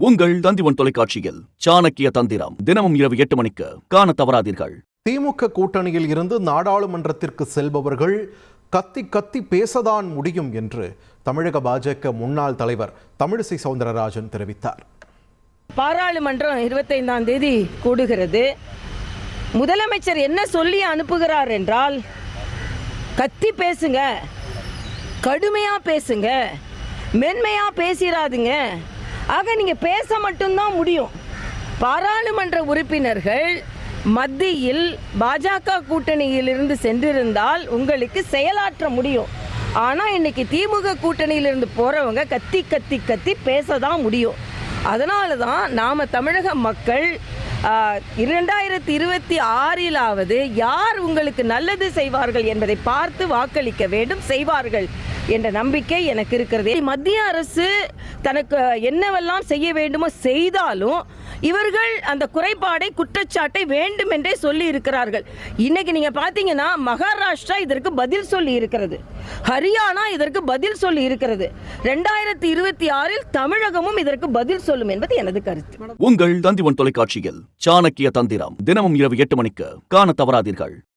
உங்கள் தந்திவன் தொலைக்காட்சியில் சாணக்கிய தந்திரம். தினமும் இரவு எட்டு மணிக்கு காண தவறாதீர்கள். திமுக கூட்டணியில் இருந்து நாடாளுமன்றத்திற்கு செல்பவர்கள் கத்தி கத்தி பேசதான் முடியும் என்று தமிழக பாஜக முன்னாள் தலைவர் தமிழிசை சவுந்தரராஜன் தெரிவித்தார். பாராளுமன்றம் இருபத்தைந்தாம் தேதி கூடுகிறது. முதலமைச்சர் என்ன சொல்லி அனுப்புகிறார் என்றால் கத்தி பேசுங்க கடுமையா பேசுங்க மென்மையா பேசிடாதுங்க ஆக நீங்கள் பேச மட்டும்தான் முடியும். பாராளுமன்ற உறுப்பினர்கள் மத்தியில் பாஜக கூட்டணியிலிருந்து சென்றிருந்தால் உங்களுக்கு செயலாற்ற முடியும். ஆனால் இன்னைக்கு திமுக கூட்டணியிலிருந்து போகிறவங்க கத்தி கத்தி கத்தி பேச தான் முடியும். அதனால தான் நாம் தமிழக மக்கள் இரண்டாயிரத்தி இருபத்தி ஆறிலாவது யார் உங்களுக்கு நல்லது செய்வார்கள் என்பதை பார்த்து வாக்களிக்க வேண்டும் செய்வார்கள் என்ற நம்பிக்கை எனக்கு இருக்கிறது. மத்திய அரசு தனக்கு என்னவெல்லாம் செய்ய வேண்டுமோ செய்தாலும் இவர்கள் அந்த குறைபாடை குற்றச்சாட்டை வேண்டுமென்றே சொல்லி இருக்கிறார்கள் இன்னைக்கு நீங்க பாத்தீங்கன்னா மகாராஷ்டிரா இதற்கு பதில் சொல்லி இருக்கிறது ஹரியானா இதற்கு பதில் சொல்லி இருக்கிறது ரெண்டாயிரத்தி இருபத்தி ஆறில் தமிழகமும் இதற்கு பதில் சொல்லும் என்பது எனது கருத்து. உங்கள் தந்திவன் தொலைக்காட்சியில் சாணக்கிய தந்திரம் தினமும் இரவு எட்டு மணிக்கு காண தவறாதீர்கள்.